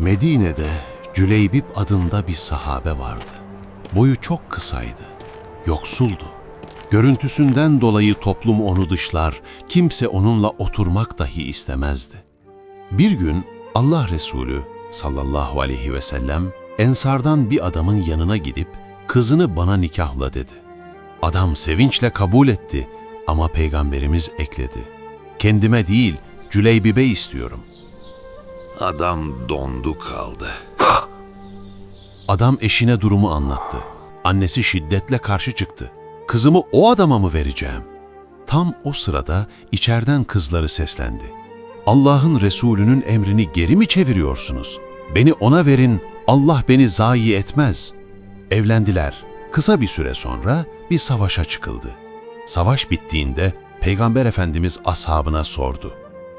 Medine'de Cüleybip adında bir sahabe vardı. Boyu çok kısaydı, yoksuldu. Görüntüsünden dolayı toplum onu dışlar, kimse onunla oturmak dahi istemezdi. Bir gün Allah Resulü sallallahu aleyhi ve sellem ensardan bir adamın yanına gidip kızını bana nikahla dedi. Adam sevinçle kabul etti ama peygamberimiz ekledi. Kendime değil Cüleybibe istiyorum. Adam dondu kaldı. Adam eşine durumu anlattı. Annesi şiddetle karşı çıktı. Kızımı o adama mı vereceğim? Tam o sırada içeriden kızları seslendi. Allah'ın Resulü'nün emrini geri mi çeviriyorsunuz? Beni ona verin, Allah beni zayi etmez. Evlendiler. Kısa bir süre sonra bir savaşa çıkıldı. Savaş bittiğinde Peygamber Efendimiz ashabına sordu.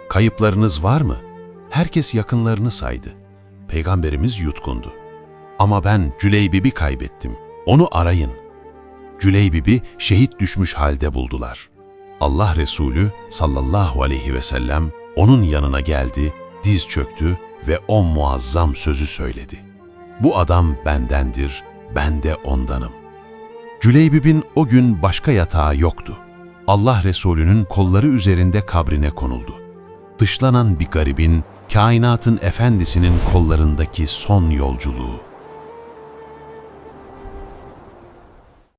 Kayıplarınız var mı? Herkes yakınlarını saydı. Peygamberimiz yutkundu. Ama ben Cüleybib'i kaybettim. Onu arayın. Cüleybib'i şehit düşmüş halde buldular. Allah Resulü sallallahu aleyhi ve sellem onun yanına geldi, diz çöktü ve o muazzam sözü söyledi. Bu adam bendendir, ben de ondanım. Cüleybib'in o gün başka yatağı yoktu. Allah Resulü'nün kolları üzerinde kabrine konuldu. Dışlanan bir garibin, kainatın efendisinin kollarındaki son yolculuğu.